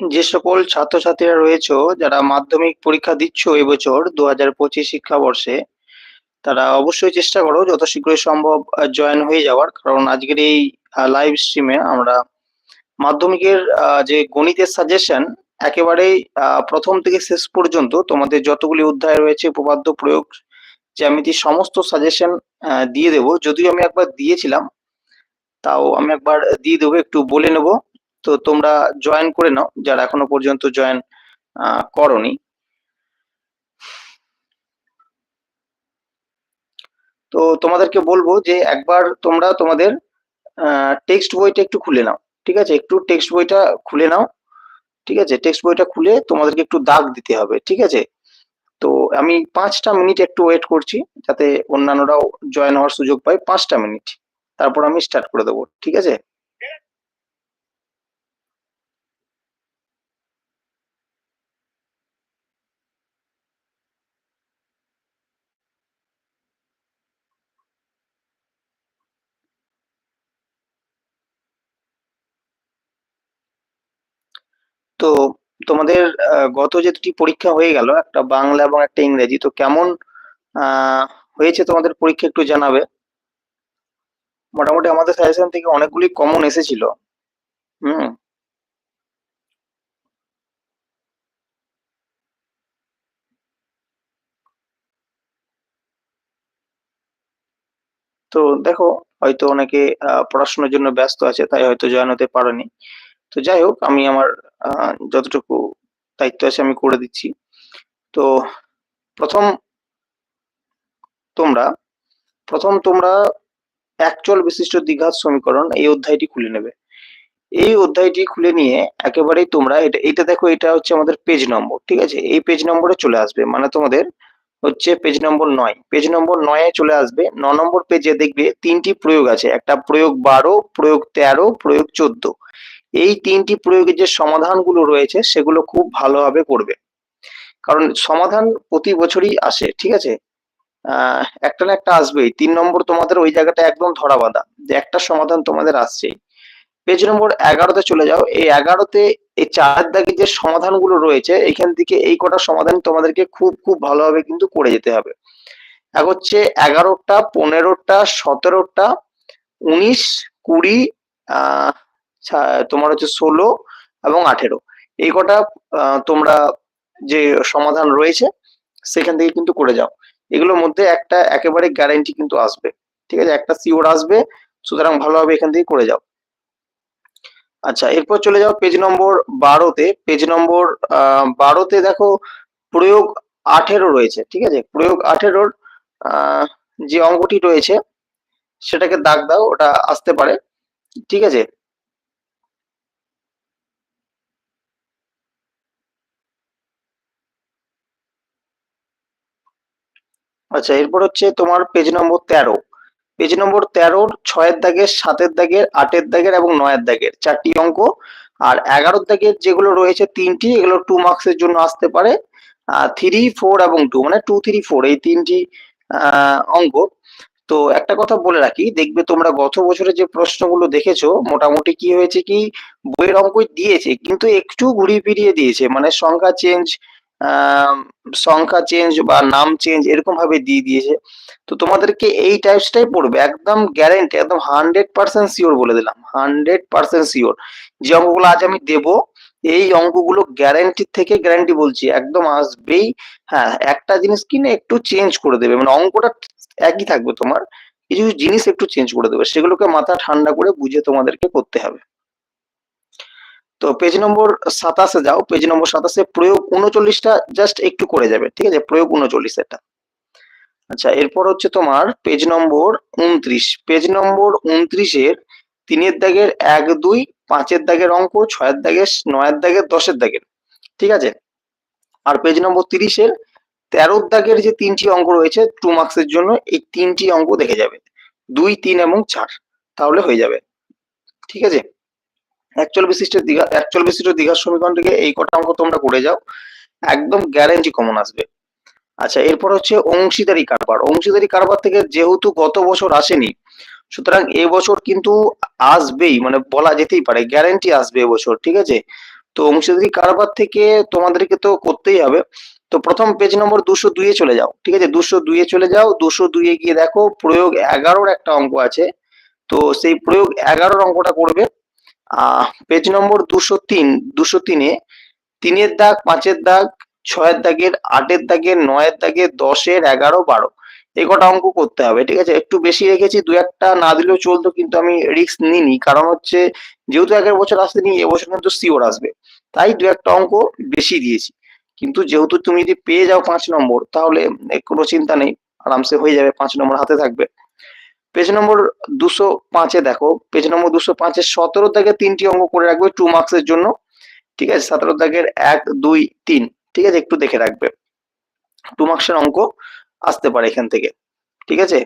যে সকল ছাত্রছাত্রীরা রয়েছে যারা মাধ্যমিক পরীক্ষা দিচ্ছ এবছর দু হাজার পঁচিশ শিক্ষাবর্ষে তারা অবশ্যই চেষ্টা করো যত শীঘ্রই সম্ভব জয়েন হয়ে যাওয়ার। কারণ আজকের এই লাইভ স্ট্রিমে আমরা মাধ্যমিকের যে গণিতের সাজেশন একেবারেই আহ, প্রথম থেকে শেষ পর্যন্ত তোমাদের যতগুলি অধ্যায় রয়েছে উপপাদ্য প্রয়োগ জ্যামিতি সমস্ত সাজেশন দিয়ে দেবো। যদিও আমি একবার দিয়েছিলাম তাও আমি একবার দিয়ে দেবো একটু বলে নেব। তো তোমরা জয়েন করে নাও, যারা এখনও পর্যন্ত জয়েন করনি। তো তোমাদেরকে বলব যে একবার তোমরা তোমাদের টেক্সট বইটা একটু খুলে নাও, ঠিক আছে? একটু টেক্সট বইটা খুলে নাও, ঠিক আছে? টেক্সট বইটা খুলে তোমাদেরকে একটু দাগ দিতে হবে, ঠিক আছে? তো আমি পাঁচটা মিনিট একটু ওয়েট করছি, যাতে অন্যান্যরাও জয়েন হওয়ার সুযোগ পায়, পাঁচটা মিনিট। তারপর আমি স্টার্ট করে দেবো, ঠিক আছে? তো তোমাদের গত যে দুটি পরীক্ষা হয়ে গেল, একটা বাংলা এবং একটা ইংরেজি, তো কেমন হয়েছে তোমাদের পরীক্ষা একটু জানাবে? মোটামুটি আমাদের সাজেশন থেকে অনেকগুলি কমন এসেছিল। হুম। তো দেখো, হয়তো অনেকে পড়াশোনার জন্য ব্যস্ত আছে, তাই হয়তো জয়েন হতে পারেনি। তো যাই হোক আমি আমার যতটুকু দায়িত্ব আছে আমি করে দিচ্ছি। তো প্রথম তোমরা প্রথম তোমরা একচল বিশিষ্ট দ্বিঘাত সমীকরণ এই অধ্যায়টি খুলে নেবে। এই অধ্যায়টি খুলে নিয়ে একেবারেই তোমরা এটা এটা দেখো, এটা হচ্ছে আমাদের পেজ নম্বর ঠিক আছে? এই পেজ নম্বরে চলে আসবে মানে তোমাদের হচ্ছে পেজ নম্বর নয়। পেজ নম্বর নয়ে চলে আসবে, ন নম্বর পেজে দেখবে তিনটি প্রয়োগ আছে। একটা প্রয়োগ বারো, প্রয়োগ তেরো, প্রয়োগ চোদ্দ। এই তিনটি প্রয়োগের যে সমাধানগুলো রয়েছে, সেগুলো খুব ভালোভাবে করবে। কারণ সমাধান প্রতি বছরই আসে, ঠিক আছে? একটা না একটা আসবেই। তিন নম্বর তোমাদের ওই জায়গাটা একদম ধরা বাঁধা যে একটা সমাধান তোমাদের আসছেই। পেজ নম্বর এগারোতে চলে যাও। এই এগারোতে এই চার দাগে যে সমাধানগুলো রয়েছে, এখান থেকে এই কটা সমাধান তোমাদেরকে খুব খুব ভালোভাবে কিন্তু করে যেতে হবে। এক হচ্ছে এগারোটা, পনেরোটা, সতেরোটা, উনিশ, কুড়ি, আহ তোমার হচ্ছে ষোলো এবং আঠেরো। এই কটা তোমরা যে সমাধান রয়েছে, সেখান থেকে কিন্তু করে যাও। এগুলোর মধ্যে একটা একেবারে গ্যারেন্টি কিন্তু আসবে। ঠিক আছে? একটা সিওর আসবে, সুতরাং ভালোভাবে এখান থেকে করে যাও। আচ্ছা এরপর চলে যাও পেজ নম্বর বারোতে। পেজ নম্বর বারোতে দেখো প্রয়োগ আঠেরো রয়েছে, ঠিক আছে? প্রয়োগ আঠেরোর যে অঙ্কটি রয়েছে, সেটাকে দাগ দাও, ওটা আসতে পারে। ঠিক আছে? আচ্ছা এরপর হচ্ছে তোমার পেজ নম্বর তেরো। পেজ নম্বর তেরোর ছয়ের দাগের, সাতের দাগের, আটের দাগের এবং নয়ের দাগের চারটি অঙ্ক। আর এগারোর দাগের যেগুলো রয়েছে তিনটি, এগুলো টু মার্কসের জন্য আসতে পারে। থ্রি ফোর এবং টু মানে টু থ্রি ফোর এই তিনটি অঙ্ক। তো একটা কথা বলে রাখি, দেখবে তোমরা গত বছরে যে প্রশ্নগুলো দেখেছ, মোটামুটি কি হয়েছে কি, বইয়ের অঙ্কই দিয়েছে, কিন্তু একটু ঘুরিয়ে ফিরিয়ে দিয়েছে। মানে সংখ্যা চেঞ্জ সংখ্যা চেঞ্জ বা নাম চেঞ্জ এরকম ভাবে দিয়ে দিয়েছে। তো তোমাদেরকে এই টাইপসটাই পড়বে। একদম গ্যারেন্টি একদম হান্ড্রেড পার্সেন্ট শিওর বলে দিলাম। হান্ড্রেড পার্সেন্ট শিওর যে অঙ্কগুলো আজ আমি দেব, এই অঙ্কগুলো গ্যারেন্টি থেকে গ্যারেন্টি বলছি, একদম আসবেই। হ্যাঁ একটা জিনিস কিনে একটু চেঞ্জ করে দেবে। মানে অঙ্কটা একই থাকবে তোমার। কিছু জিনিস একটু চেঞ্জ করে দেবে। সেগুলোকে মাথা ঠান্ডা করে বুঝে তোমাদেরকে করতে হবে। তো পেজ নম্বর সাতাশে যাও পেজ নম্বর সাতাশে প্রয়োগ উনচল্লিশটা জাস্ট একটু করে যাবে, ঠিক আছে? প্রয়োগ উনচল্লিশ এটা আচ্ছা এরপর হচ্ছে তোমার পেজ নম্বর উনত্রিশ। পেজ নম্বর উনত্রিশের তিনের দাগের এক, দুই, পাঁচের দাগের অঙ্ক, ছয়ের দাগের, নয়ের দাগের, দশের দাগের, ঠিক আছে? আর পেজ নম্বর তিরিশের তেরোর দাগের যে তিনটি অঙ্ক রয়েছে টু মার্কসের জন্য এই তিনটি অঙ্ক দেখে যাবে। দুই, তিন এবং চার, তাহলে হয়ে যাবে, ঠিক আছে? একচল বিশিষ্ট দীঘা একচল বিশিষ্ট দীঘার সমীকরণ থেকে এই কটা অঙ্ক তোমরা করে যাও, একদম গ্যারেন্টি কমন আসবে। আচ্ছা এরপর হচ্ছে অংশীদারি কারবার। অংশীদারি কারবার থেকে যেহেতু গত বছর আসেনি, সুতরাং এবছর কিন্তু আসবেই মানে বলা যেতেই পারে গ্যারেন্টি আসবে এবছর ঠিক আছে? তো অংশীদারি কারবার থেকে তোমাদেরকে তো করতেই হবে। তো প্রথম পেজ নম্বর দুশো দুইয়ে চলে যাও, ঠিক আছে? দুশো দুইয়ে চলে যাও, দুশো দুইয়ে গিয়ে দেখো প্রয়োগ এগারোর একটা অঙ্ক আছে। তো সেই প্রয়োগ এগারোর অঙ্কটা করবে। পেজ নম্বর দুশো তিন, দুশো তিনে তিনের দাগ, পাঁচের দাগ, ছয়ের দাগের, আটের দাগের, নয়ের দাগের, দশের, এগারো, বারো। এই কটা অঙ্ক করতে হবে, ঠিক আছে? একটু বেশি রেখেছি, দু একটা না দিলেও চলতো, কিন্তু আমি রিস্ক নিইনি। কারণ হচ্ছে, যেহেতু আগের বছর আসেনি এবছর কিন্তু সিওর আসবে। তাই দু একটা অঙ্ক বেশি দিয়েছি। কিন্তু যেহেতু তুমি যদি পেয়ে যাও পাঁচ নম্বর, তাহলে কোনো চিন্তা নেই, আরামসে হয়ে যাবে, পাঁচ নম্বর হাতে থাকবে। পেজ নম্বর দুশো পাঁচে দেখো। পেজ নম্বর দুশো পাঁচে সতেরো থেকে তিনটি অঙ্ক করে রাখবে টু মার্কসের জন্য। ঠিক আছে? সতেরো দাগের এক, দুই, তিন। ঠিক আছে? একটু দেখে রাখবে। টু মার্কসের অঙ্ক আসতে পারে এখান থেকে। ঠিক আছে?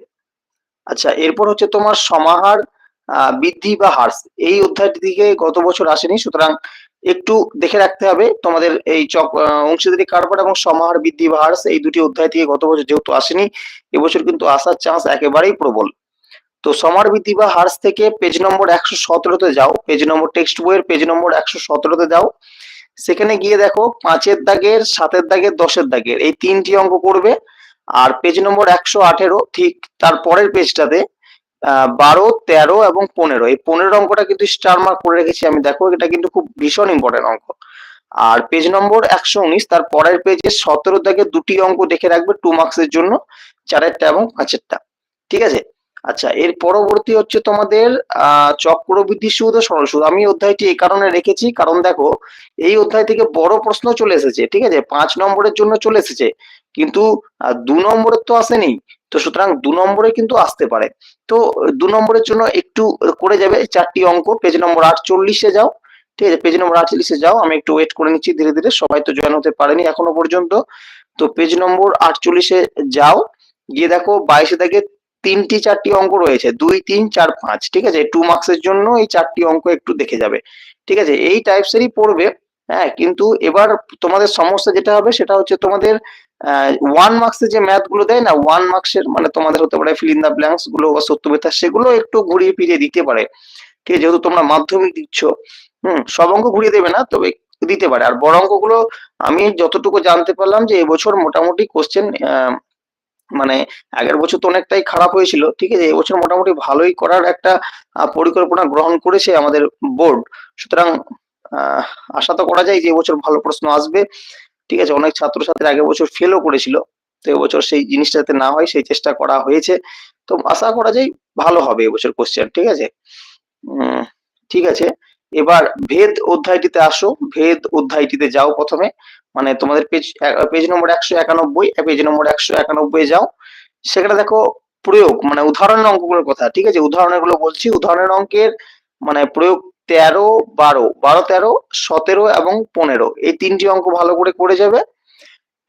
আচ্ছা এরপর হচ্ছে তোমার সমাহার বৃদ্ধি বা হ্রাস। এই অধ্যায়টি থেকে গত বছর আসেনি, সুতরাং একটু দেখে রাখতে হবে তোমাদের এই চক অংশীদারি কারবার এবং সমাহার, বৃদ্ধি বা হ্রাস এই দুটি অধ্যায় থেকে গত বছর যেহেতু আসেনি, এবছর কিন্তু আসার চান্স একেবারেই প্রবল। তো সমার বৃদ্ধি বা হ্রাস থেকে পেজ নম্বর একশো সতেরোতে যাও পেজ নম্বর টেক্সট বইয়ের পেজ নম্বর একশো সতেরোতে যাও। সেখানে গিয়ে দেখো পাঁচের দাগের, সাতের দাগের, দশের দাগের এই তিনটি অঙ্ক করবে। আর পেজ নম্বর একশো আঠেরো ঠিক তার পরের পেজটাতে বারো, তেরো এবং পনেরো। এই পনেরো অঙ্কটা কিন্তু স্টার মার্ক করে রেখেছি আমি। দেখো এটা কিন্তু খুব ভীষণ ইম্পর্টেন্ট অঙ্ক। আর পেজ নম্বর একশো উনিশ তার পরের পেজে সতেরো দাগে দুটি অঙ্ক দেখে রাখবে টু মার্কসের জন্য, চারেরটা এবং পাঁচেরটা। ঠিক আছে? আচ্ছা এর পরবর্তী হচ্ছে তোমাদের চক্রবৃদ্ধি সুদ ও সরল সুদ। আমি অধ্যায়টি এই কারণে রেখেছি, কারণ দেখো, এই অধ্যায় থেকে বড় প্রশ্ন চলে এসেছে, ঠিক আছে? পাঁচ নম্বরের জন্য চলে এসেছে, কিন্তু দু নম্বরের তো আসেনি, তো সুতরাং দু নম্বরে কিন্তু আসতে পারে। তো, দু নম্বরের জন্য একটু করে যাবে চারটি অঙ্ক পেজ নম্বর আটচল্লিশে যাও, ঠিক আছে? পেজ নম্বর আটচল্লিশে যাও, আমি একটু ওয়েট করে নিচ্ছি ধীরে ধীরে, সবাই তো জয়েন হতে পারেনি এখনও পর্যন্ত। তো পেজ নম্বর আটচল্লিশে যাও, গিয়ে দেখো, বাইশে থেকে তিনটি চারটি অঙ্ক রয়েছে, দুই, তিন, চার, পাঁচ, ঠিক আছে? টু মার্কসের জন্য এই চারটি অঙ্ক একটু দেখে যাবে, ঠিক আছে? এই টাইপসেরই পড়বে হ্যাঁ? কিন্তু এবার তোমাদের সমস্যা যেটা হবে সেটা হচ্ছে তোমাদের ওয়ান মার্কসের যে ম্যাথগুলো দেয় না ওয়ান মার্কসের মানে তোমাদের হতে পারে ফিল ইন দা ব্ল্যাঙ্কসগুলো বা সত্যবিতা, সেগুলো একটু ঘুরিয়ে ফিরিয়ে দিতে পারে, ঠিক যেহেতু তোমরা মাধ্যমিক দিচ্ছ, হুম? সব অঙ্ক ঘুরিয়ে দেবে না, তবে দিতে পারে। আর বড় অঙ্কগুলো আমি যতটুকু জানতে পারলাম যে এবছর মোটামুটি কোশ্চেন মানে আগের বছর তো অনেকটাই খারাপ হয়েছিল, ঠিক আছে? এবছর মোটামুটি ভালোই করার একটা পরিকল্পনা গ্রহণ করেছে আমাদের বোর্ড সুতরাং আশা তো করা যায় যে এবছর ভালো প্রশ্ন আসবে, ঠিক আছে? অনেক ছাত্রছাত্রী আগের বছর ফেলও করেছিল, তো এবছর সেই জিনিসটা যাতে না হয়, সেই চেষ্টা করা হয়েছে। তো আশা করা যায় ভালো হবে এবছর কোশ্চেন ঠিক আছে? ঠিক আছে? এবার ভেদ অধ্যায়টিতে আসো, ভেদ অধ্যায়টিতে যাও প্রথমে। মানে তোমাদের পেজ পেজ নম্বর একশো একানব্বই পেজ নম্বর একশো একানব্বই যাও। সেখানে দেখো প্রয়োগ মানে উদাহরণের অঙ্কগুলোর কথা, ঠিক আছে? উদাহরণেরগুলো বলছি, উদাহরণের অঙ্কের মানে প্রয়োগ তেরো, বারো বারো, তেরো, সতেরো এবং পনেরো। এই তিনটি অঙ্ক ভালো করে করে যাবে।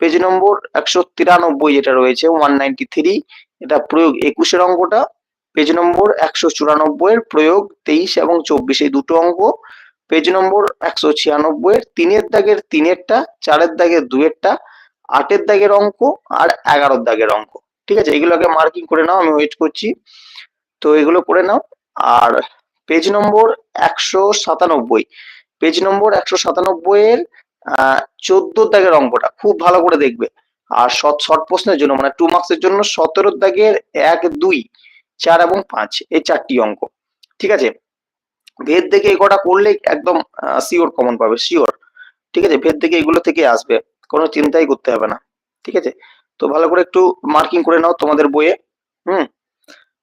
পেজ নম্বর একশো তিরানব্বই যেটা রয়েছে ওয়ান নাইনটি থ্রি এটা প্রয়োগ একুশের অঙ্কটা। পেজ নম্বর একশো চুরানব্বই এর প্রয়োগ তেইশ এবং চব্বিশ, এই দুটো অঙ্ক। পেজ নম্বর একশো ছিয়ানব্বই তিনের দাগের তিনেরটা, চারের দাগের দুয়েরটা, আটের দাগের অঙ্ক আর এগারোর দাগের অঙ্ক। ঠিক আছে? এগুলোকে মার্কিং করে নাও, আমি ওয়েট করছি। তো এগুলো করে নাও। আর পেজ নম্বর একশো সাতানব্বই, পেজ নম্বর একশো সাতানব্বই এর চোদ্দ দাগের অঙ্কটা খুব ভালো করে দেখবে। আর শর্ট শর্ট প্রশ্নের জন্য মানে টু মার্কসের জন্য সতেরো দাগের এক, দুই, চার এবং পাঁচ, এই চারটি অঙ্ক। ঠিক আছে? ভেদ দেখে এই কটা করলে একদম শিওর কমন পাবে শিওর ঠিক আছে? ভেদ দেখে এগুলো থেকে আসবে, কোনো চিন্তাই করতে হবে না, ঠিক আছে? তো ভালো করে একটু মার্কিং করে নাও তোমাদের বইয়ে, হুম?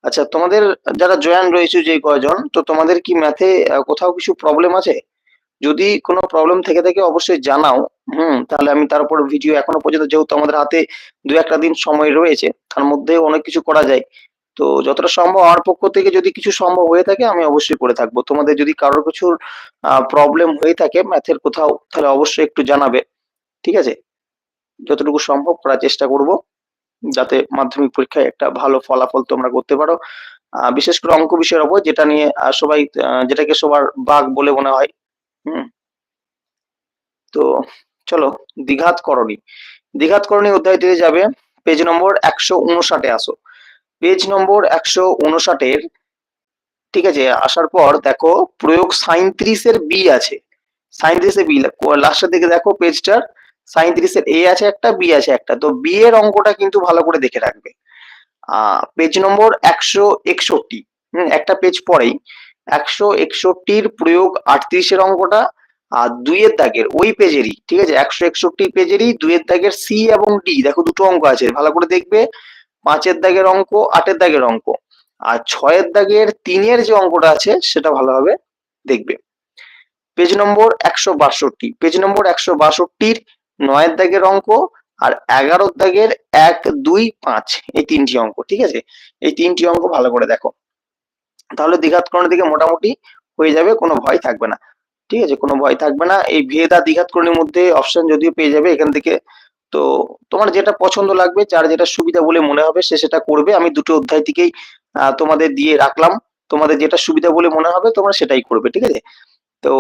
আচ্ছা তোমাদের যারা জয়েন রয়েছে যে কয়জন, তো তোমাদের কি ম্যাথে কোথাও কিছু প্রবলেম আছে? যদি কোনো প্রবলেম থেকে থাকে অবশ্যই জানাও, হুম? তাহলে আমি তার উপর ভিডিও এখনও পর্যন্ত, যেহেতু আমাদের হাতে দু একটা দিন সময় রয়েছে, তার মধ্যে অনেক কিছু করা যায়। তো যতটা সম্ভব আমার পক্ষ থেকে যদি কিছু সম্ভব হয়ে থাকে, আমি অবশ্যই করে থাকব। তোমাদের যদি কারোর কিছুর প্রবলেম হয়ে থাকে ম্যাথের কোথাও, তাহলে অবশ্যই একটু জানাবে। ঠিক আছে? যতটুকু সম্ভব করার চেষ্টা করব, যাতে মাধ্যমিক পরীক্ষায় একটা ভালো ফলাফল তোমরা করতে পারো। বিশেষ করে অঙ্ক বিষয়ের ওপর, যেটা নিয়ে সবাই যেটাকে সবার বাঘ বলে মনে হয়। হুম? তো চলো, দ্বিঘাত করণী। দ্বিঘাত করণী অধ্যায়টিতে যাবে পেজ নম্বর একশো উনষাটে আসো। পেজ নম্বর একশো উনষাটের, ঠিক আছে? আসার পর দেখো, প্রয়োগ সাঁত্রিশের বি আছে। সাঁত্রিশে বি লাস্টের দিকে দেখো পেজটার সাঁত্রিশের এ আছে একটা বি আছে একটা। তো বি এর অঙ্কটা কিন্তু ভালো করে দেখে রাখবে। পেজ নম্বর একশো একষট্টি একটা পেজ পরেই, একশো একষট্টির প্রয়োগ আটত্রিশের অঙ্কটা, আর দুইয়ের দাগের, ওই পেজেরই ঠিক আছে? একশো একষট্টি পেজেরই দুইয়ের দাগের সি এবং ডি দেখো দুটো অঙ্ক আছে, ভালো করে দেখবে। পাঁচের দাগের অঙ্ক, আটের দাগের অঙ্ক। আর ছয়ের দাগের তিনের যে অঙ্কটা আছে, সেটা ভালোভাবে দেখবে। পেজ নম্বর একশো বাষট্টি। পেজ নম্বর একশো বাষট্টির নয়ের দাগের অঙ্ক আর এগারোর দাগের এক, দুই, পাঁচ, এই তিনটি অঙ্ক, ঠিক আছে? এই তিনটি অঙ্ক ভালো করে দেখো। তাহলে দ্বিঘাতকরণের দিকে মোটামুটি হয়ে যাবে, কোনো ভয় থাকবে না। ঠিক আছে? কোনো ভয় থাকবে না। এই ভেদ আর দ্বিঘাতকরণের মধ্যে অপশন যদিও পেয়ে যাবে, এখান থেকে তো তোমার যেটা পছন্দ লাগবে, যার যেটা সুবিধা বলে মনে হবে, সে সেটা করবে। আমি দুটো অধ্যায় থেকেই তোমাদের দিয়ে রাখলাম। তোমাদের যেটা সুবিধা বলে মনে হবে, তোমরা সেটাই করবে, ঠিক আছে? তো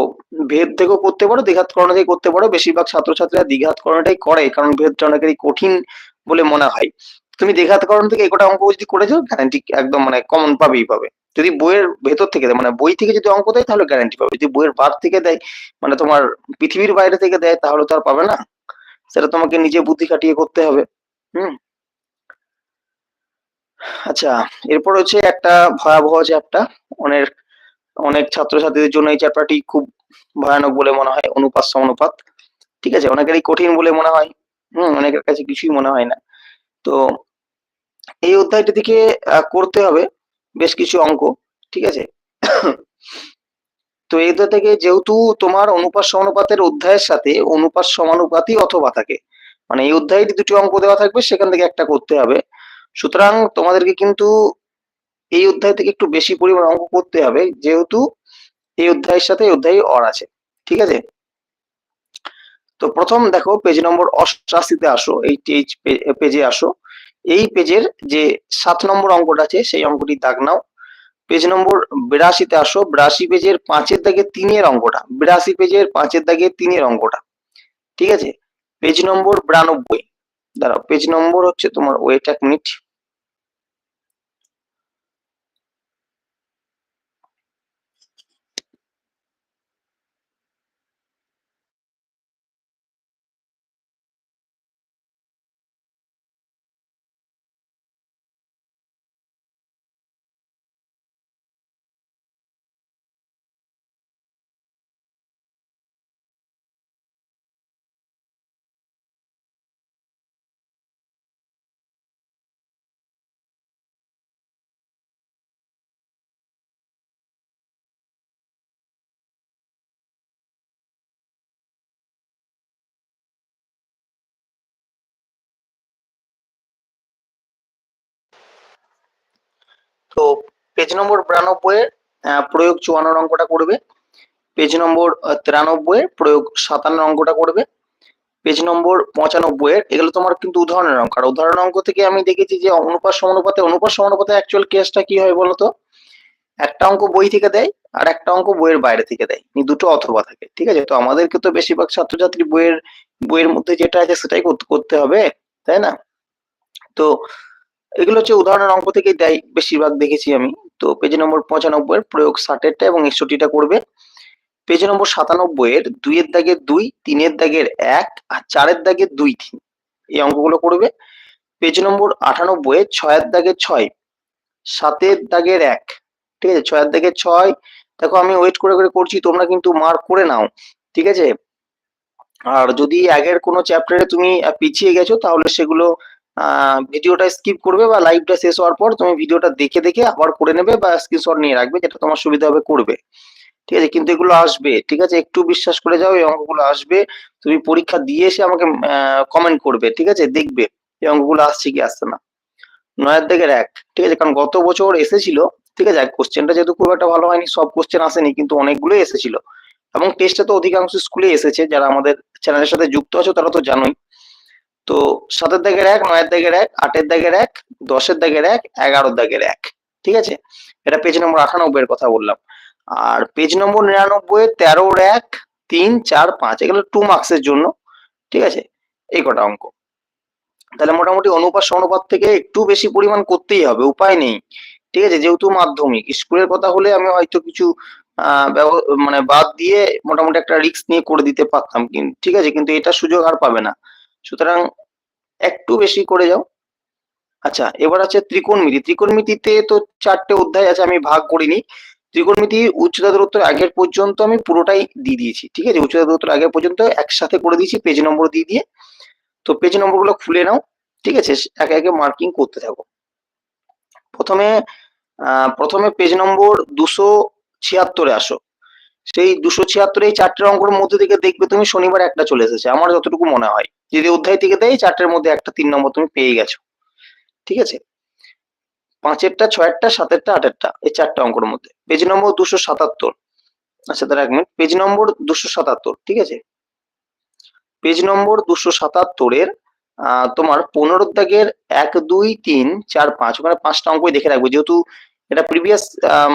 ভেদ থেকেও করতে পারো দ্বিঘাতকরণ থেকে করতে পারো। বেশিরভাগ ছাত্রছাত্রীরা দ্বিঘাতকরণটাই করে, কারণ ভেদটা অনেকেরই কঠিন বলে মনে হয়। তুমি দ্বিঘাতকরণ থেকে একটা অঙ্ক যদি করে যাও গ্যারান্টি একদম মানে কমন পাবেই পাবে। যদি বইয়ের ভেতর থেকে দেয় মানে বই থেকে যদি অঙ্ক দেয়, তাহলে গ্যারান্টি পাবে। যদি বইয়ের বার থেকে দেয় মানে তোমার পৃথিবীর বাইরে থেকে দেয়, তাহলে তো আর পাবে না। সেটা তোমাকে নিজে বুদ্ধি খাটিয়ে করতে হবে। হুম? আচ্ছা এরপর হচ্ছে একটা ভয়াবহ চ্যাপ্টার অনেক অনেক ছাত্রছাত্রীদের জন্য এই চ্যাপ্টারটি খুব ভয়ানক বলে মনে হয়, অনুপাত সমানুপাত ঠিক আছে? অনেকেরই কঠিন বলে মনে হয়। হুম, অনেকের কাছে কিছুই মনে হয় না। তো এই অধ্যায়টি থেকে করতে হবে বেশ কিছু অঙ্ক। ঠিক আছে? তো অধ্যায় থেকে যেহেতু তোমার অনুপাত সমানুপাতের অধ্যায়ের সাথে অনুপাত সমানুপাতই অথবা থাকে মানে এই অধ্যায়টি দুটি অঙ্ক দেওয়া থাকবে, সেখান থেকে একটা করতে হবে। সুতরাং তোমাদেরকে কিন্তু এই অধ্যায় থেকে একটু বেশি পরিমাণ অঙ্ক করতে হবে, যেহেতু এই অধ্যায়ের সাথে এই অধ্যায় অর আছে, ঠিক আছে? তো প্রথম দেখো পেজ নম্বর অষ্টাশিতে আসো, এই পেজে আসো। এই পেজের যে সাত নম্বর অঙ্কটা আছে, সেই অঙ্কটি দাগ নাও। পেজ নম্বর বিরাশিতে আসো। বিরাশি পেজের পাঁচের দাগে তিনের অঙ্কটা। বিরাশি পেজের পাঁচের দাগে তিনের অঙ্কটা। ঠিক আছে? পেজ নম্বর বিরানব্বই। দাঁড়াও পেজ নম্বর হচ্ছে তোমার ওয়েট এক মিনিট তো পেজ নম্বর বিরানব্বই প্রয়োগ চুয়ান্ন অঙ্কটা করবে। পেজ নম্বর তিরানব্বই প্রয়োগ সাতান্ন অঙ্কটা করবে। পেজ নম্বর পঁচানব্বই এর, এগুলো তোমার কিন্তু উদাহরণের অঙ্ক। আর উদাহরণ অঙ্ক থেকে আমি দেখেছি যে অনুপাত, সমানুপাতে অনুপাত, সমানুপাতে অ্যাকচুয়াল কেসটা কি হয় বলতো? একটা অঙ্ক বই থেকে দেয়, আর একটা অঙ্ক বইয়ের বাইরে থেকে দেয়। দুটো অথবা থাকে, ঠিক আছে? তো আমাদেরকে তো বেশিরভাগ ছাত্রছাত্রী বইয়ের বইয়ের মধ্যে যেটা আছে সেটাই করতে হবে, তাই না? তো এগুলো হচ্ছে উদাহরণের অঙ্ক থেকেই দেয় বেশিরভাগ দেখেছি আমি। তো পেজ নম্বর পঁচানব্বই এর প্রয়োগ ষাটেরটা এবং একষট্টিটা করবে। পেজ নম্বর সাতানব্বই এর দুইয়ের দাগের দুই, তিনের দাগের এক আর চারের দাগের দুই, তিন। এই অঙ্কগুলো করবে। পেজ নম্বর আটানব্বই এর ছয়ের দাগের ছয়, সাতের দাগের এক। ঠিক আছে? ছয়ের দাগের ছয়। দেখো আমি ওয়েট করে করে করছি, তোমরা কিন্তু মার্ক করে নাও। ঠিক আছে? আর যদি আগের কোনো চ্যাপ্টারে তুমি পিছিয়ে গেছো, তাহলে সেগুলো ভিডিওটা স্কিপ করবে বা লাইভটা শেষ হওয়ার পর তুমি ভিডিওটা দেখে দেখে আবার করে নেবে বা স্ক্রিনশট নিয়ে রাখবে যেটা তোমার সুবিধা হবে করবে। ঠিক আছে? কিন্তু এগুলো আসবে। ঠিক আছে? একটু বিশ্বাস করে যাও, এই অঙ্কগুলো আসবে। তুমি পরীক্ষা দিয়ে এসে আমাকে কমেন্ট করবে। ঠিক আছে? দেখবে এই অঙ্কগুলো আসছে কি আসছে না। নয়ের দিকের এক। ঠিক আছে? কারণ গত বছর এসেছিল। ঠিক আছে? এক কোশ্চেনটা যেহেতু খুব একটা ভালো হয়নি, সব কোশ্চেন আসেনি, কিন্তু অনেকগুলোই এসেছিল। এবং টেস্টে তো অধিকাংশ স্কুলে এসেছে। যারা আমাদের চ্যানেলের সাথে যুক্ত আছো, তারা তো জানোই। তো সাতের দাগের এক, নয়ের দাগের এক, আটের দাগের এক, দশের দাগের এক, এগারোর দাগের এক, ঠিক আছে? এটা পেজ নম্বর আটানব্বই এর কথা বললাম। আর পেজ নম্বর নিরানব্বই, তেরোর এক, তিন, চার, পাঁচ, এগুলো টু মার্কসের জন্য, ঠিক আছে? এই কটা অঙ্ক। তাহলে মোটামুটি অনুপাত, সমানুপাত থেকে একটু বেশি পরিমাণ করতেই হবে, উপায় নেই, ঠিক আছে? যেহেতু মাধ্যমিক, স্কুলের কথা হলে আমি হয়তো কিছু মানে বাদ দিয়ে মোটামুটি একটা রিস্ক নিয়ে করে দিতে পারতাম কিন্তু ঠিক আছে? কিন্তু এটা সুযোগ আর পাবে না। সুতরাং একটু বেশি করে যাও। আচ্ছা এবার আছে ত্রিকোণমিতি। ত্রিকোণমিতিতে তো চারটে অধ্যায় আছে, আমি ভাগ করিনি। ত্রিকোণমিতি উচ্চতা দূরত্বের আগের পর্যন্ত আমি পুরোটাই দিয়ে দিয়েছি, ঠিক আছে? উচ্চতা দূরত্বের আগের পর্যন্ত একসাথে করে দিয়েছি পেজ নম্বর দিয়ে দিয়ে। তো পেজ নম্বরগুলো খুলে নাও, ঠিক আছে? একে একে মার্কিং করতে থাকো। প্রথমে প্রথমে পেজ নম্বর দুশো ছিয়াত্তরে আসো। সেই দুশো ছিয়াত্তর এই চারটের অঙ্কের মধ্যে থেকে দেখবে তুমি শনিবার একটা চলে এসেছে। আমার যতটুকু মনে হয়। যদি অধ্যায় থেকে দেয়, চারটের মধ্যে একটা তিন নম্বর তুমি পেয়ে গেছো। ঠিক আছে? পাঁচেরটা, ছয়েরটা, সাতেরটা, আটেরটা, এই চারটা অঙ্কের মধ্যে। পেজ নম্বর দুশো সাতাত্তর। আচ্ছা তার এক মিনিট। পেজ নম্বর দুশো সাতাত্তর, ঠিক আছে? পেজ নম্বর দুশো সাতাত্তরের তোমার পনেরো দাগের এক, দুই, তিন, চার, পাঁচ। ওখানে পাঁচটা অঙ্কই দেখে রাখবে। যেহেতু এটা প্রিভিয়াস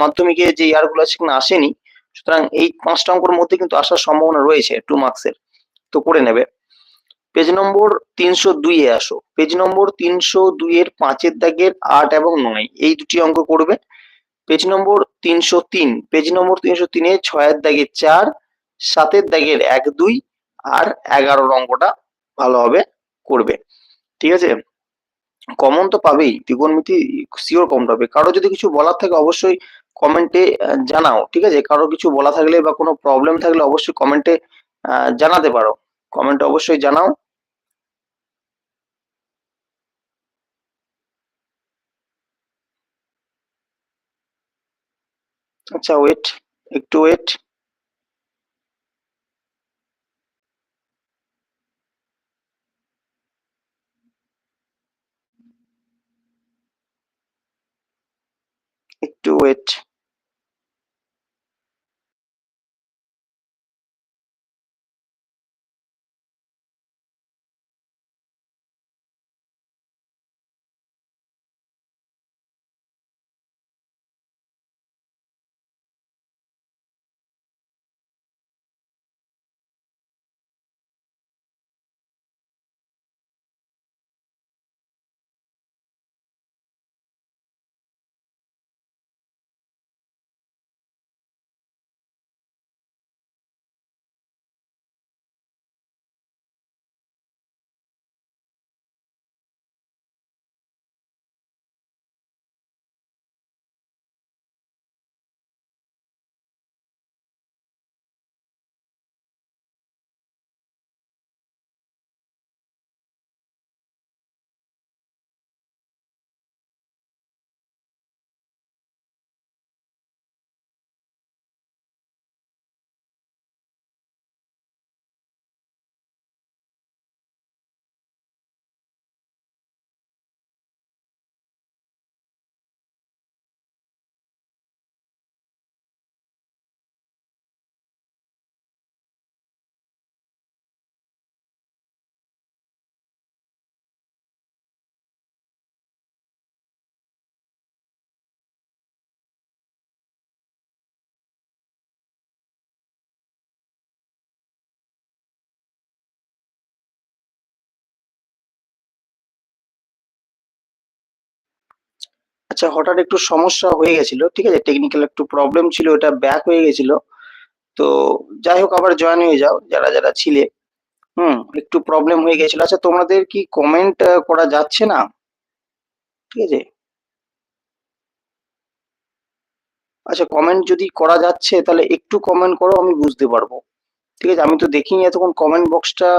মাধ্যমিকে যে ইয়ারগুলো আছে সেখানে আসেনি। সুতরাং এই পাঁচটা অঙ্কের মধ্যে কিন্তু আসার সম্ভাবনা রয়েছে টু মার্কসের তো করে নেবে। পেজ নম্বর তিনশো দুই এ আসো। পেজ নম্বর তিনশো দুই এর পাঁচের দাগের আট এবং নয়, এই দুটি অঙ্ক করবে। পেজ নম্বর তিনশো তিন পেজ নম্বর তিনশো তিনে ছয়ের দাগের চার, সাতের দাগের এক দুই, আর এগারোর অঙ্কটা ভালোভাবে করবে। ঠিক আছে? কমন তো পাবেই, ত্রিকোণমিতি শিওর কমন পাবে। কারও যদি কিছু বলার থাকে অবশ্যই কমেন্টে জানাও, ঠিক আছে? কারও কিছু বলা থাকলে বা কোনো প্রবলেম থাকলে অবশ্যই কমেন্টে জানাতে পারো। কমেন্টে অবশ্যই জানাও। আচ্ছা ওয়েট একটু ওয়েট একটু ওয়েট আচ্ছা হঠাৎ একটু সমস্যা হয়ে গেছিল, ঠিক আছে? টেকনিক্যাল একটু প্রবলেম ছিল ওটা ব্যাক হয়ে গেছিল। তো যাই হোক, আবার জয়েন হয়ে যাও, যারা যারা ছিলে। হুম, একটু প্রবলেম হয়ে গেছিল। আচ্ছা তোমাদের কি কমেন্ট করা যাচ্ছে না? ঠিক আছে? আচ্ছা কমেন্ট যদি করা যাচ্ছে, তাহলে একটু কমেন্ট করো, আমি বুঝতে পারব। ঠিক আছে, আমি তো দেখিনি এতক্ষণ কমেন্ট বক্সটা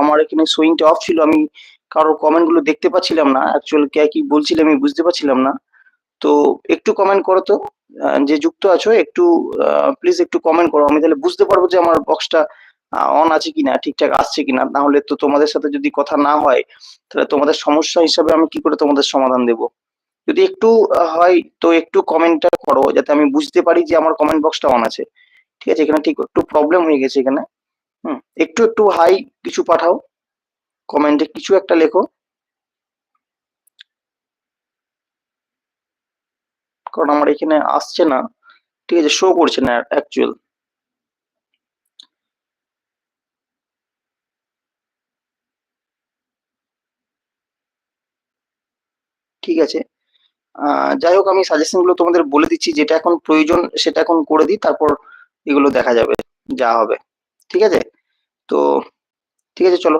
আমার এখানে সুইংটা অফ ছিল। আমি কারোর কমেন্টগুলো দেখতে পাচ্ছিলাম না। অ্যাকচুয়াল কে কি বলছিল আমি বুঝতে পারছিলাম না। তো একটু কমেন্ট করো তো। যে যুক্ত আছো, একটু প্লিজ একটু কমেন্ট করো। আমি তাহলে বুঝতে পারব যে আমার বক্সটা অন আছে কিনা, ঠিকঠাক আসছে কিনা। না হলে তো তোমাদের সাথে যদি কথা না হয়, তাহলে তোমাদের সমস্যা হিসাবে আমি কি করে তোমাদের সমাধান দেব? যদি একটু হয়, তো একটু কমেন্টটা করো, যাতে আমি বুঝতে পারি যে আমার কমেন্ট বক্সটা অন আছে। ঠিক আছে? এখানে ঠিক একটু প্রবলেম হয়ে গেছে এখানে। হুম, একটু একটু হাই কিছু পাঠাও। কমেন্টে কিছু একটা লেখো। কারণ আমার এখানে আসছে না। ঠিক আছে শো করছে না অ্যাকচুয়াল ঠিক আছে। যাই হোক, আমি সাজেশনগুলো তোমাদের বলে দিচ্ছি, যেটা এখন প্রয়োজন সেটা এখন করে দিই, তারপর এগুলো দেখা যাবে, যা হবে। ঠিক আছে? তো, ঠিক আছে, চলো।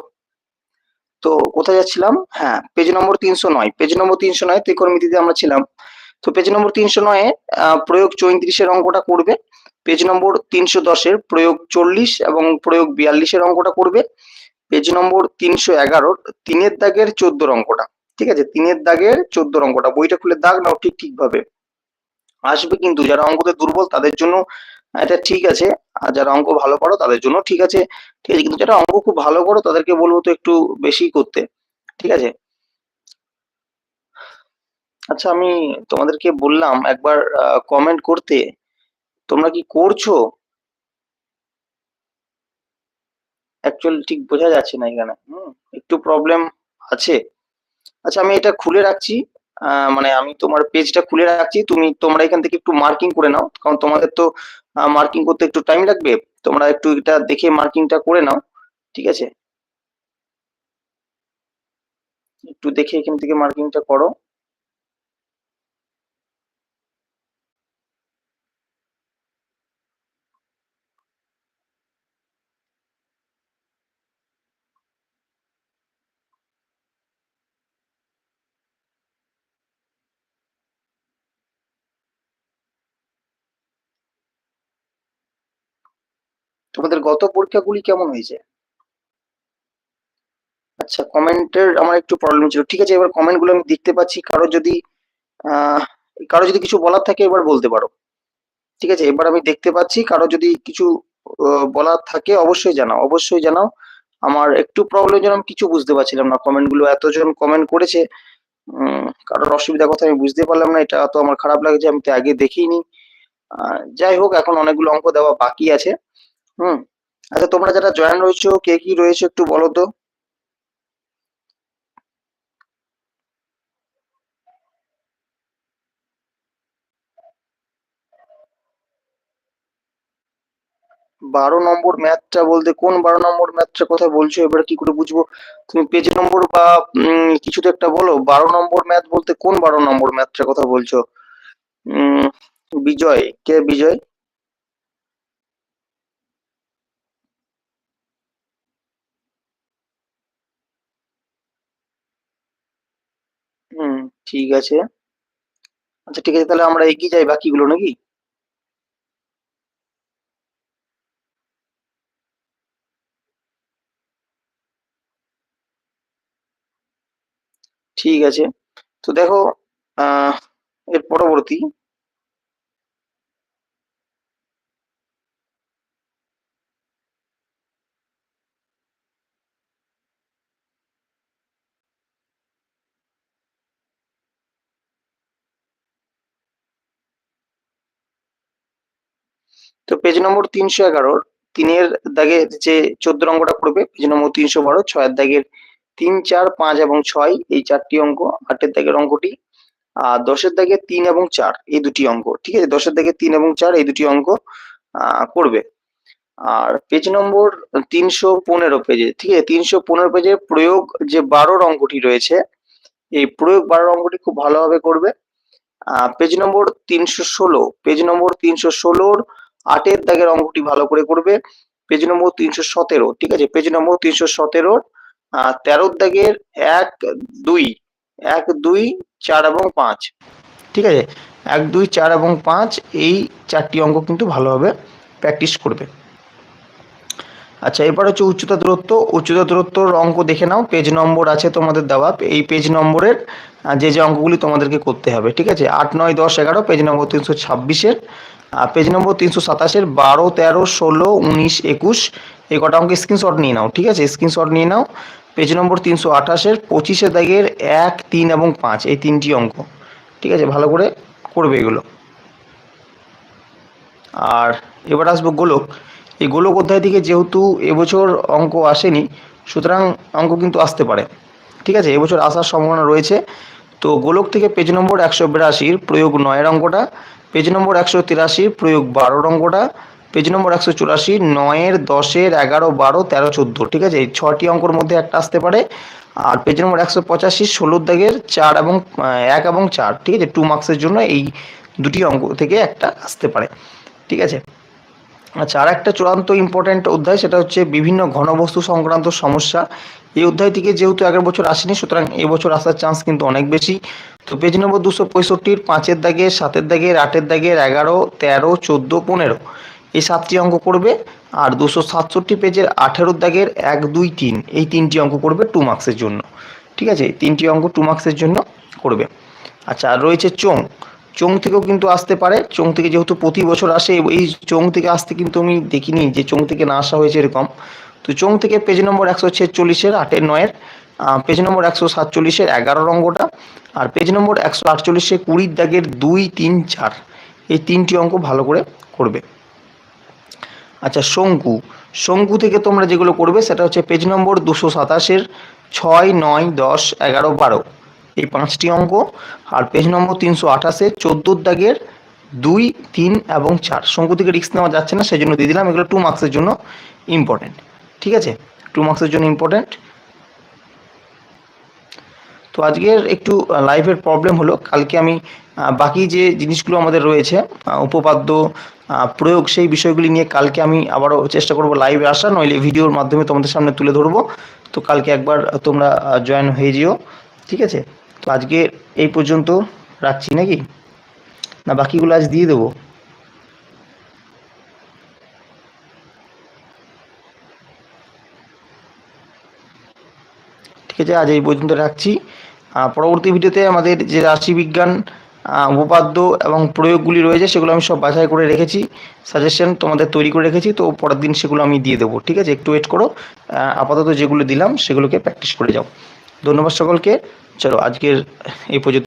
তো, কোথায় যাচ্ছিলাম? হ্যাঁ পেজ নম্বর তিনশো নয়। পেজ নম্বর তিনশো নয়, ত্রিকোণমিতিতে আমরা ছিলাম। তো পেজ নম্বর তিনশো নয়ে প্রয়োগ চৌত্রিশের অঙ্কটা করবে। পেজ নম্বর তিনশো দশের প্রয়োগ চল্লিশ এবং প্রয়োগ বিয়াল্লিশের অঙ্কটা করবে। পেজ নম্বর তিনশো এগারোর তিনের দাগের চোদ্দ অঙ্কটা। ঠিক আছে? তিনের দাগের চোদ্দ অঙ্কটা। বইটা খুলে দাগ নাও ঠিক ঠিক ভাবে আসবে কিন্তু যারা অঙ্কতে দুর্বল তাদের জন্য এটা ঠিক আছে। আর যারা অঙ্ক ভালো করো তাদের জন্য ঠিক আছে। ঠিক আছে? কিন্তু যারা অঙ্ক খুব ভালো করো তাদেরকে বলব তো একটু বেশি করতে। ঠিক আছে? আচ্ছা আমি তোমাদেরকে বললাম একবার কমেন্ট করতে। তোমরা কি করছ? অ্যাকচুয়াল ঠিক বোঝা যাচ্ছে না এখানে। হুম, একটু প্রবলেম আছে। আচ্ছা আমি এটা খুলে রাখছি। মানে আমি তোমার পেজটা খুলে রাখছি। তুমি, তোমরা এখান থেকে একটু মার্কিং করে নাও। কারণ তোমাদের তো মার্কিং করতে একটু টাইম লাগবে। তোমরা একটু এটা দেখে মার্কিংটা করে নাও। ঠিক আছে? একটু দেখে এখান থেকে মার্কিংটা করো। তোমাদের গত পরীক্ষাগুলি কেমন হয়েছে? আচ্ছা কমেন্টের আমার একটু প্রবলেম ছিল। ঠিক আছে, এবার কমেন্টগুলো আমি দেখতে পাচ্ছি। কারও যদি কারও যদি কিছু বলার থাকে এবার বলতে পারো। ঠিক আছে, এবার আমি দেখতে পাচ্ছি। কারও যদি কিছু বলার থাকে অবশ্যই জানাও অবশ্যই জানাও। আমার একটু প্রবলেম যেন আমি কিছু বুঝতে পারছিলাম না। কমেন্টগুলো এতজন কমেন্ট করেছে। কারোর অসুবিধার কথা আমি বুঝতে পারলাম না। এটা তো আমার খারাপ লাগছে, আমি তো আগে দেখিনি। যাই হোক, এখন অনেকগুলো অঙ্ক দেওয়া বাকি আছে। হুম আচ্ছা তোমরা যারা জয়েন রয়েছো, কে কি রয়েছে একটু বলো তো? বারো নম্বর ম্যাথটা বলতে, কোন বারো নম্বর ম্যাথটার কথা বলছো? এবার কি করে বুঝব? তুমি পেজ নম্বর বা কিছু তো একটা বলো। বারো নম্বর ম্যাথ বলতে কোন বারো নম্বর ম্যাথটার কথা বলছো? বিজয়, কে বিজয় হুম ঠিক আছে। আচ্ছা ঠিক আছে, তাহলে আমরা এগিয়ে যাই বাকিগুলো নাকি? ঠিক আছে। তো দেখো, আহ, এর পরবর্তী তো পেজ নম্বর তিনশো এগারোর তিনের দাগের যে চোদ্দ অঙ্কটা পড়বে পেজ নম্বর তিনশো বারো, ছয়ের দাগের তিন, চার, পাঁচ এবং ছয়, এই চারটি অঙ্ক, আটের দাগের অঙ্কটি, আর দশের দাগে তিন এবং চার, এই দুটি অঙ্ক, ঠিক আছে? দশের দাগে তিন এবং চার, এই দুটি অঙ্ক করবে আর পেজ নম্বর তিনশো পনেরো পেজে ঠিক আছে? তিনশো পনেরো পেজে প্রয়োগ যে বারোর অঙ্কটি রয়েছে, এই প্রয়োগ বারোর অঙ্কটি খুব ভালোভাবে করবে। পেজ নম্বর তিনশো ষোলো পেজ নম্বর তিনশো ষোলোর আটের দাগের অঙ্কটি ভালো করে করবে। পেজ নম্বর তিনশো সতেরো ঠিক আছে? পেজ নম্বর তিনশো সতেরোর আহ, তেরোর দাগের এক দুই এক দুই চার এবং পাঁচ ঠিক আছে? এক দুই চার এবং পাঁচ এই চারটি অঙ্ক কিন্তু ভালোভাবে প্র্যাকটিস করবে। আচ্ছা এবার হচ্ছে উচ্চতা দূরত্ব। উচ্চতা দূরত্বর অঙ্ক দেখে নাও। পেজ নম্বর আছে তোমাদের দেওয়া। এই পেজ নম্বরের যে যে অঙ্কগুলি তোমাদেরকে করতে হবে ঠিক আছে? আট নয় দশ এগারো পেজ নম্বর তিনশো ছাব্বিশের পেজ নম্বর তিনশো সাতাশের বারো, তেরো, ষোলো, উনিশ, একুশ, এই কটা অঙ্ক স্ক্রিনশট নিয়ে নাও, ঠিক আছে? স্ক্রিনশট নিয়ে নাও। পেজ নম্বর তিনশো আঠাশের পঁচিশে দাগের এক, তিন এবং পাঁচ, এই তিনটি অঙ্ক, ঠিক আছে? ভালো করে করবে এগুলো। আর এবার আসব গোলক। এই গোলক অধ্যায় থেকে যেহেতু এবছর অঙ্ক আসেনি, সুতরাং অঙ্ক কিন্তু আসতে পারে, ঠিক আছে? এবছর আসার সম্ভাবনা রয়েছে। তো গোলক থেকে পেজ নম্বর একশো বিরাশির প্রয়োগ নয়ের অঙ্কটা পেজ নম্বর একশো তিরাশি, প্রয়োগ বারোর অঙ্কটা পেজ নম্বর একশো চুরাশি, নয়ের দশের এগারো, বারো, তেরো, চোদ্দ, ঠিক আছে? এই ছটি অঙ্কর মধ্যে একটা আসতে পারে। আর পেজ নম্বর একশো পঁচাশি ষোলোর দাগের চার এবং এক এবং চার, ঠিক আছে? টু মার্কসের জন্য এই দুটি অঙ্ক থেকে একটা আসতে পারে, ঠিক আছে? আচ্ছা আর একটা চূড়ান্ত ইম্পর্ট্যান্ট অধ্যায়, সেটা হচ্ছে বিভিন্ন ঘনবস্তু সংক্রান্ত সমস্যা। এই অধ্যায় থেকে যেহেতু আগের বছর আসেনি, সুতরাং এবছর আসার চান্স কিন্তু অনেক বেশি। তো পেজ নম্বর দুশো পঁয়ষট্টির পাঁচের দাগের সাতের দাগের আটের দাগের এগারো, তেরো, চোদ্দ, পনেরো। এই সাতটি অঙ্ক করবে আর দুশো সাতষট্টি পেজের আঠেরোর দাগের এক, দুই, তিন, এই তিনটি অঙ্ক করবে টু মার্ক্সের জন্য। ঠিক আছে? তিনটি অঙ্ক টু মার্ক্সের জন্য করবে। আচ্ছা আর রয়েছে চোং চোং থেকেও কিন্তু আসতে পারে। চোং থেকে যেহেতু প্রতি বছর আসে, এই চোং থেকে আসতে কিন্তু আমি দেখিনি যে চোং থেকে না আসা হয়েছে এরকম। তো চোং থেকে পেজ নম্বর একশো ছেচল্লিশের, আটের, নয়ের পেজ নম্বর একশো সাতচল্লিশের এগারো অঙ্কটা আর পেজ নম্বর একশো আটচল্লিশে কুড়ির দাগের দুই, তিন, চার। এই তিনটি অঙ্ক ভালো করে করবে। আচ্ছা শঙ্কু। শঙ্কু থেকে তোমরা যেগুলো করবে সেটা হচ্ছে পেজ নম্বর দুশো সাতাশের ছয়, নয়, দশ, এগারো, বারো। এই পাঁচটি অঙ্ক আর পেজ নম্বর তিনশো আঠাশের চোদ্দোর দাগের দুই, তিন এবং চার। শঙ্কু থেকে রিস্ক নেওয়া যাচ্ছে না সেই জন্য দিয়ে দিলাম। এগুলো টু মার্কসের জন্য ইম্পর্টেন্ট ঠিক আছে? টু মার্কসের জন্য ইম্পর্টেন্ট তো আজকের একটু লাইভের প্রবলেম হলো। কালকে আমি বাকি যে জিনিসগুলো আমাদের রয়েছে উপপাদ্য প্রয়োগ, সেই বিষয়গুলি নিয়ে কালকে আমি আবারও চেষ্টা করব লাইভে আসা নইলে ভিডিওর মাধ্যমে তোমাদের সামনে তুলে ধরবো। তো কালকে একবার তোমরা জয়েন হয়ে যেও, ঠিক আছে? তো আজকে এই পর্যন্ত রাখছি নাকি? না, বাকিগুলো আজ দিয়ে দেবো। ঠিক আছে, আজ এই পর্যন্ত রাখছি। পরবর্তী ভিডিওতে আমাদের যে রাশিবিজ্ঞান উপপাদ্য এবং প্রয়োগগুলি রয়েছে, সেগুলো আমি সব বাছাই করে রেখেছি সাজেশন তোমাদের তৈরি করে রেখেছি, তো পরের দিন সেগুলো আমি দিয়ে দেবো, ঠিক আছে? একটু ওয়েট করো আপাতত যেগুলো দিলাম, সেগুলোকে প্র্যাকটিস করে যাও। ধন্যবাদ সকলকে, চলো আজকের এই পর্যন্ত।